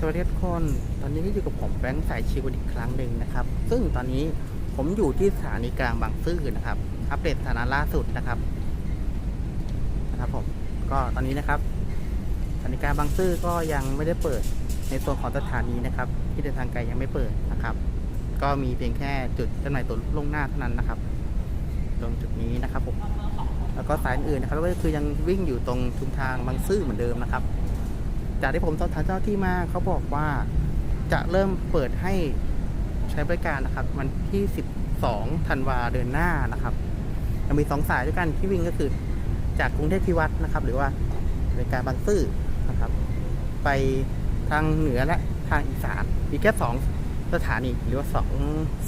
สวัสดีทุกคน ตอนนี้ก็อยู่กับผมแบงค์สายชิวอีกครั้งหนึ่งนะครับ ซึ่งตอนนี้ผมอยู่ที่สถานีกลางบางซื่อนะครับ อัปเดตสถานะล่าสุดนะครับนะครับผมก็ตอนนี้นะครับสถานีกลางบางซื่อก็ยังไม่ได้เปิดในส่วนของสถานีนะครับ ที่เดินทางไกลยังไม่เปิดนะครับ ก็มีเพียงแค่จุดจำหน่ายตั๋วล่วงหน้าเท่านั้นนะครับ ตรงจุดนี้นะครับผมแล้วก็สายอื่นนะครับก็คือยังวิ่งอยู่ตรงชุมทางบางซื่อเหมือนเดิมนะครับ จากที่ผมสอบถามเจ้าที่มาเขาบอกว่าจะเริ่มเปิดให้ใช้บริการนะครับ วันที่ 12ธันวาเดือนหน้านะครับจะมีสองสายด้วยกันที่วิ่งก็คือ จากกรุงเทพพิวัตรนะครับ หรือว่าบริการบางซื่อนะครับ ไปทางเหนือและทางอีสานมีแค่สองสถานีหรือว่าสอง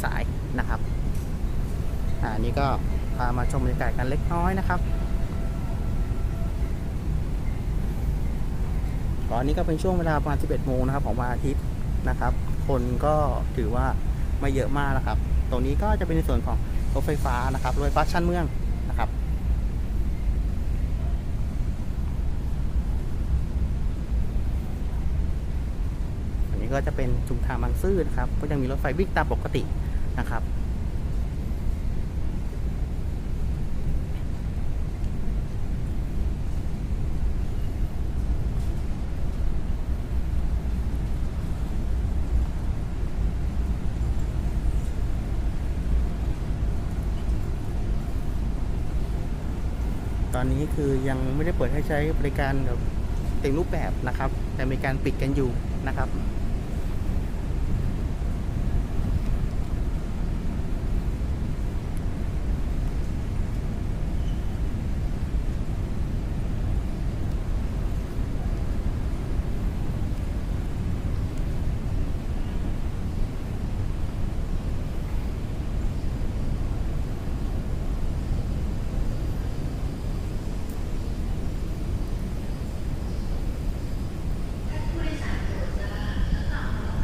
สายนะครับ อ่านี่ก็พามาชมบรรยากาศกันเล็กน้อยนะครับ ตอนนี้ก็เป็นช่วงเวลาประมาณ 11 โมงนะครับ ของวันอาทิตย์นะครับ คนก็ถือว่าไม่เยอะมากนะครับ ตรงนี้ก็จะเป็นในส่วนของรถไฟฟ้านะครับ รถไฟฟ้าชั้นเมืองนะครับอันนี้ก็จะเป็นชุมทางบางซื่อนะครับ ก็ยังมีรถไฟวิ่งตามปกตินะครับ อนนี้คือยังไม่ได้เปิดให้ใช้บริการแบบเต็มรูปแบบนะครับ แต่มีการปิดกันอยู่นะครับ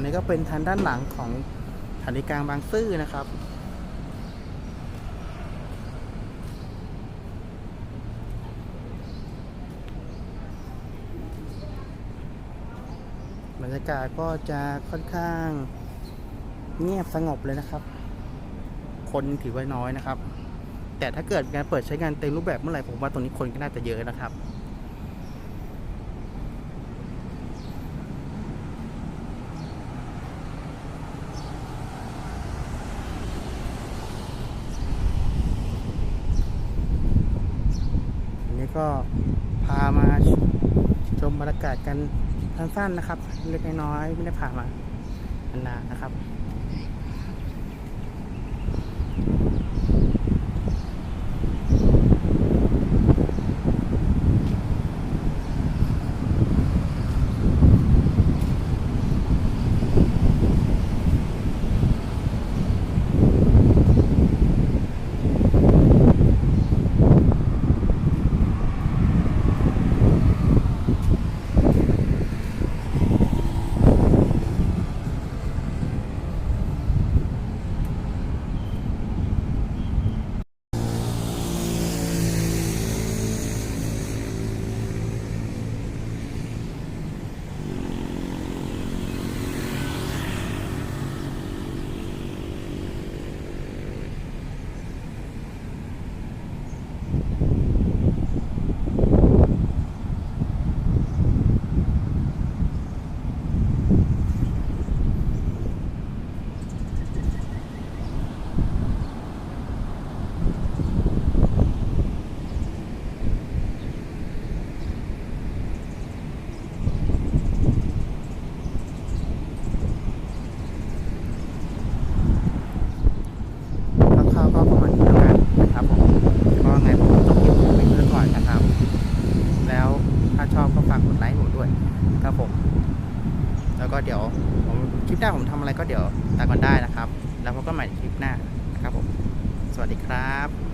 นนี้ก็เป็นทางด้านหลังของสถานีกลางบางซื่อนะครับ บรรยากาศก็จะค่อนข้างเงียบสงบเลยนะครับ คนถือว่าน้อยนะครับ แต่ถ้าเกิดการเปิดใช้งานเต็มรูปแบบเมื่อไหร่ผมว่าตรงนี้คนก็น่าจะเยอะนะครับ ก็พามาชมบรรยากาศกันสั้นๆนะครับ เล็กน้อยไม่ได้พามานานนะครับ ดไลค์ผมด้วยครับผม แล้วก็เดี๋ยวผมคลิปหน้าผมทำอะไรก็เดี๋ยวตามกันได้นะครับ แล้วพบกันใหม่คลิปหน้านะครับผม สวัสดีครับ